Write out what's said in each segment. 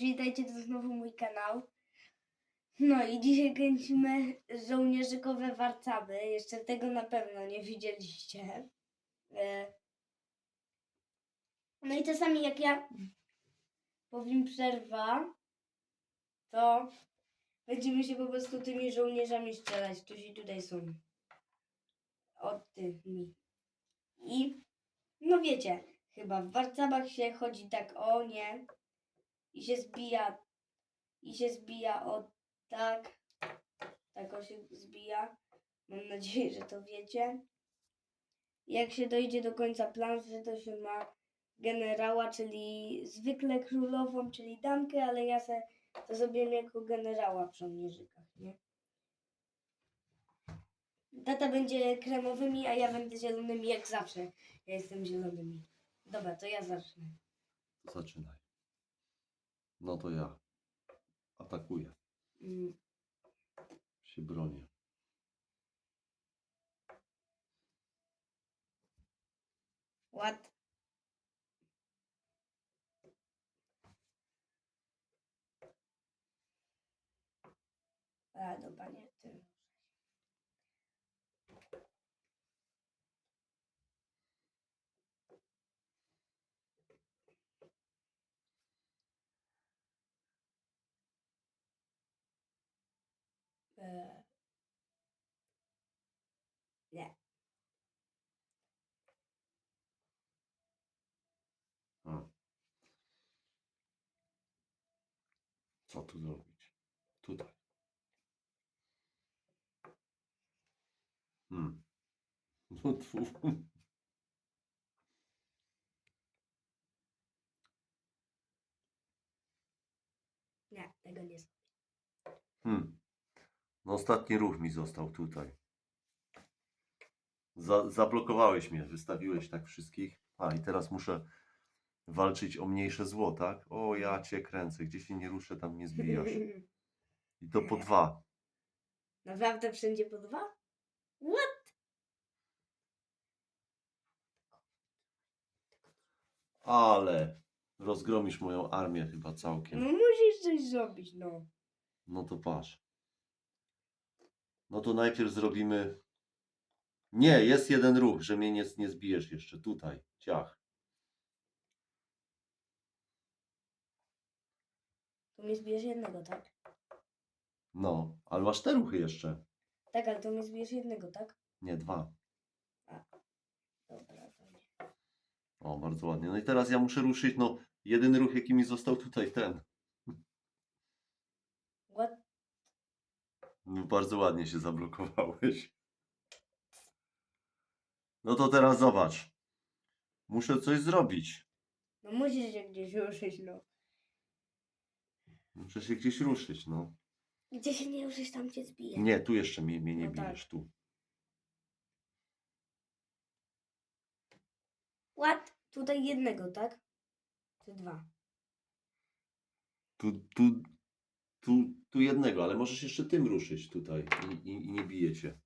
Witajcie, to znowu mój kanał. No i dzisiaj kręcimy żołnierzykowe warcaby. Jeszcze tego na pewno nie widzieliście. E, No i czasami jak ja powiem przerwa, to będziemy się po prostu tymi żołnierzami strzelać, którzy tutaj są. Od tymi. I no wiecie, chyba w warcabach się chodzi tak o nie i się zbija i się zbija o tak tak o się zbija mam nadzieję, że to wiecie jak się dojdzie do końca planszy to się ma generała, czyli zwykle królową, czyli damkę, ale ja se to zrobiłem jako generała w żołnierzykach, nie? Tata będzie kremowymi, a ja będę zielonymi jak zawsze. Ja jestem zielonymi. Dobra, to ja zacznę. Zaczynaj. No to ja atakuję. Mm. Się bronię. What? A, dobra, nie, ty. E, Nie. A. Co tu zrobić? Tutaj. Hmm. No tu. Nie, tego nie zrobię. Hmm. No ostatni ruch mi został tutaj. Za, zablokowałeś mnie, wystawiłeś tak wszystkich. A i teraz muszę walczyć o mniejsze zło, tak? O, ja cię kręcę, gdzie się nie ruszę, tam nie zbijasz. I to po dwa. Naprawdę wszędzie po dwa? What? Ale rozgromisz moją armię chyba No całkiem. musisz coś zrobić, no. No to patrz. No to najpierw zrobimy. Nie, jest jeden ruch, że mnie nie, zbijesz jeszcze. Tutaj, ciach. To mnie zbijesz jednego, tak? No, ale masz te ruchy jeszcze. Tak, ale to mnie zbijesz jednego, tak? Nie, dwa. Dobra, to nie. O, bardzo ładnie. No i teraz ja muszę ruszyć. No, jedyny ruch, jaki mi został tutaj, ten. What? No, bardzo ładnie się zablokowałeś. No to teraz zobacz. Muszę coś zrobić. No musisz się gdzieś ruszyć, no. Muszę się gdzieś ruszyć, no. Gdzie się nie ruszysz, tam cię zbije. Nie, tu jeszcze mnie, mnie nie No tak. bijesz, tu. What? Tutaj jednego, tak? Czy dwa? Tu, tu, tu, tu jednego, ale możesz jeszcze tym ruszyć tutaj i, i, i nie bije cię.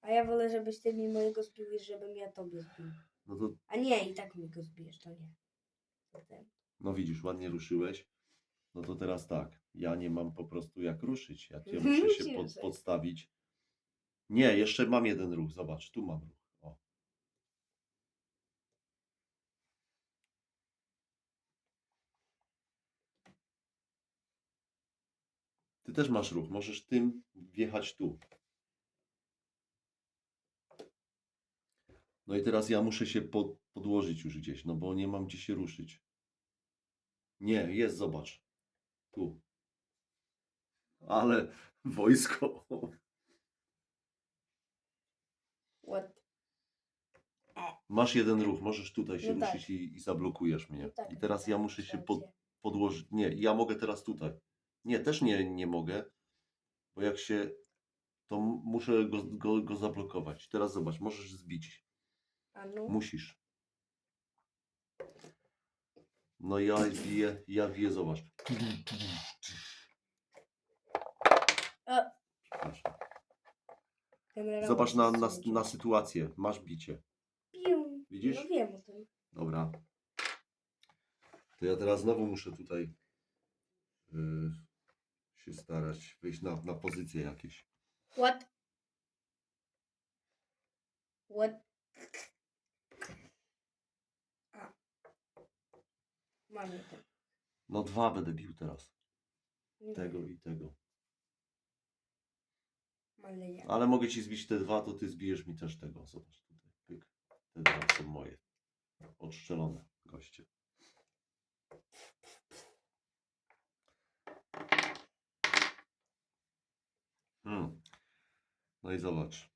A ja wolę, żebyś ty mi mojego zbił, niż żebym ja tobie zbił. No to, A nie, i tak mi go zbijesz, to nie. Ten. no widzisz, ładnie ruszyłeś. No to teraz tak, ja nie mam po prostu jak ruszyć. Ja cię muszę się pod, podstawić. Nie, jeszcze mam jeden ruch, zobacz, tu mam ruch. O. Ty też masz ruch, możesz tym wjechać tu. No i teraz ja muszę się pod, podłożyć już gdzieś, no bo nie mam gdzie się ruszyć. Nie, jest, zobacz. Tu. Ale wojsko. What? Masz jeden ruch, możesz tutaj się No tak. ruszyć i, i zablokujesz mnie. No tak, I teraz ja muszę się pod, podłożyć. Nie, ja mogę teraz tutaj. Nie, też nie, nie mogę, bo jak się. To muszę go, go, go zablokować. Teraz zobacz, możesz zbić. A no. Musisz. No ja wiję, ja wiję, zobacz. A, Przepraszam. generał Zobacz na, na, na sytuację. Masz bicie. Widzisz? No wiem o tym. Dobra. To ja teraz znowu muszę tutaj y, się starać wyjść na, na pozycje jakieś. What? What? A. Mamy to. No dwa będę bił teraz. Tego i tego. Ale nie. Ale mogę ci zbić te dwa, to ty zbijesz mi też tego. Zobacz tutaj. Pyk. Te dwa są moje. Odstrzelone goście. Hmm. No i zobacz.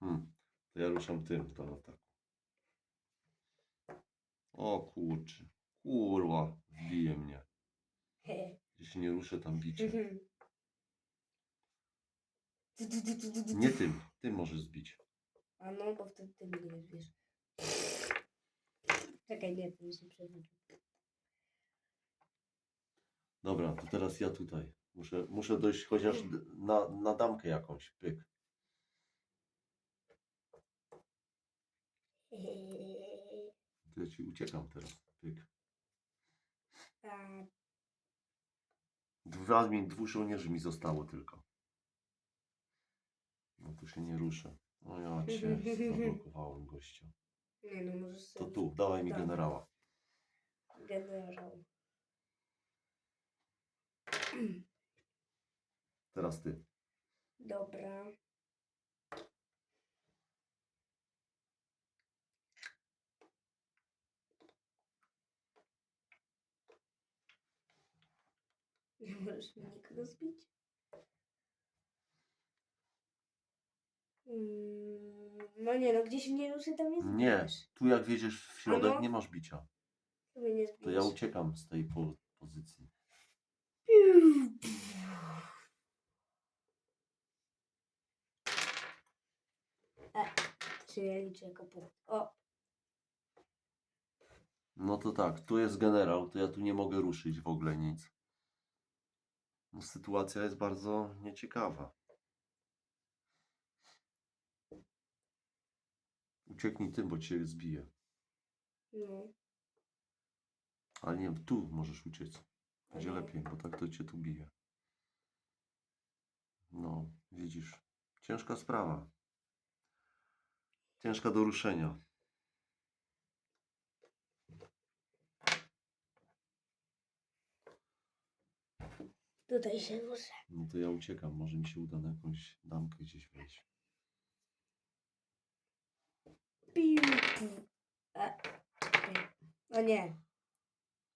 Hmm. To ja ruszam tym do ataku. O kurczę. Kurwa. Wbije mnie. Jeśli nie ruszę tam bicie. Mhm. Nie tym. Tym możesz zbić. A no, bo wtedy ty mnie nie wiesz. Czekaj, nie, to mi się przewrócił. Dobra, to teraz ja tutaj. Muszę, muszę dojść chociaż d- na, na damkę jakąś. Pyk. To ja ci uciekam teraz. Pyk. A, Dwa, mi- dwóch żołnierzy mi zostało tylko. No tu się nie ruszę. No ja cię zablokowałem gościa. Nie no, możesz To sobie... tu, dawaj mi Tak. generała. Generał. Teraz ty. Dobra. Nie możesz mi nikogo zbić? Mm, No nie, no gdzieś mnie ruszy, tam nie Nie, zbijesz. tu jak wiedziesz w środek nie masz bicia. Nie To zbijesz. ja uciekam z tej po pozycji. E, czyli ja liczę jako punkt. O, No to tak, tu jest generał, to ja tu nie mogę ruszyć w ogóle nic. No, sytuacja jest bardzo nieciekawa. Ucieknij tym, bo cię zbije. no. Ale nie, tu możesz uciec. Będzie Ale- lepiej, bo tak to cię tu bije. No, widzisz. Ciężka sprawa. Ciężka do ruszenia. Tutaj się ruszę. No to ja uciekam. Może mi się uda na jakąś damkę gdzieś wejść. Piu. E, czekaj. O nie.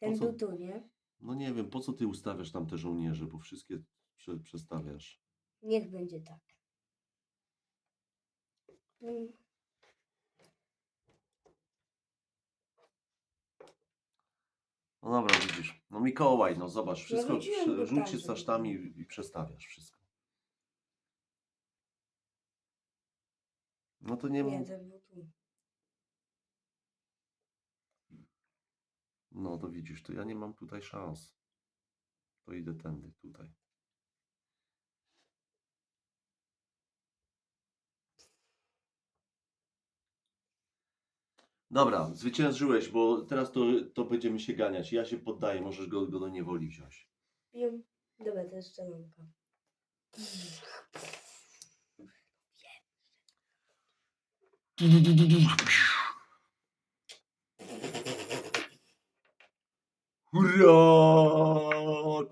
Ten co? był tu, nie? No nie wiem, po co ty ustawiasz tam te żołnierze, bo wszystkie prze, przestawiasz. Niech będzie tak. Mm, No dobra, widzisz. No Mikołaj, no zobacz, wszystko rzuciłem przy- rzuć się żeby było. i, i przestawiasz wszystko. No to nie, Nie, ten był tu. No to widzisz, to ja nie mam tutaj szans. To idę tędy, tutaj. Dobra, zwyciężyłeś, bo teraz to, to będziemy się ganiać. Ja się poddaję, możesz go, go do niewoli wziąć. Pium. Dobra, to jest szczelonka. Hurra!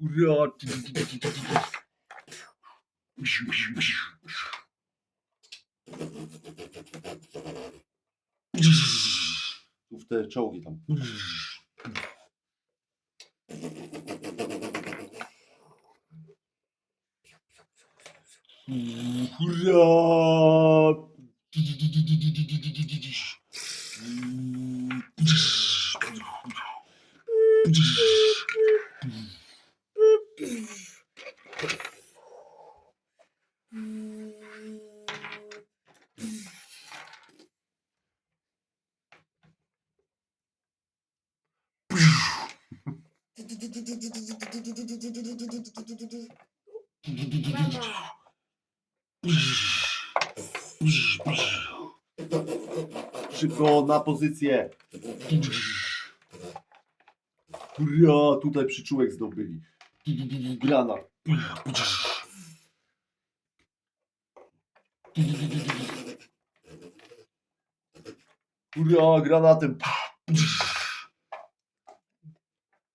Hurra! W te czołgi tam. Hurra! Szybko na pozycję. Hurra, tutaj przyczółek zdobyli. Granat. Hurra, granatem.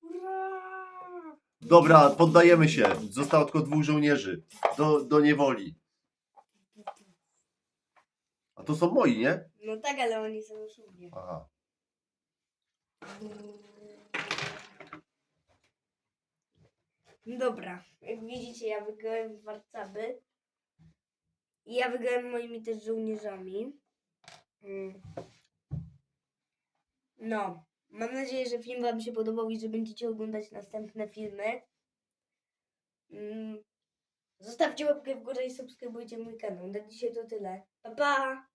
Ura! Dobra, poddajemy się. Zostało tylko dwóch żołnierzy. Do, do niewoli. A to są moi, nie? No tak, ale oni są już u mnie. Aha. Dobra, jak widzicie, ja wygrałem warcaby. I ja wygrałem moimi też żołnierzami. Mm. No, mam nadzieję, że film Wam się podobał i że będziecie oglądać następne filmy. Mm. Zostawcie łapkę w górę i subskrybujcie mój kanał. Na dzisiaj to tyle. Pa, pa!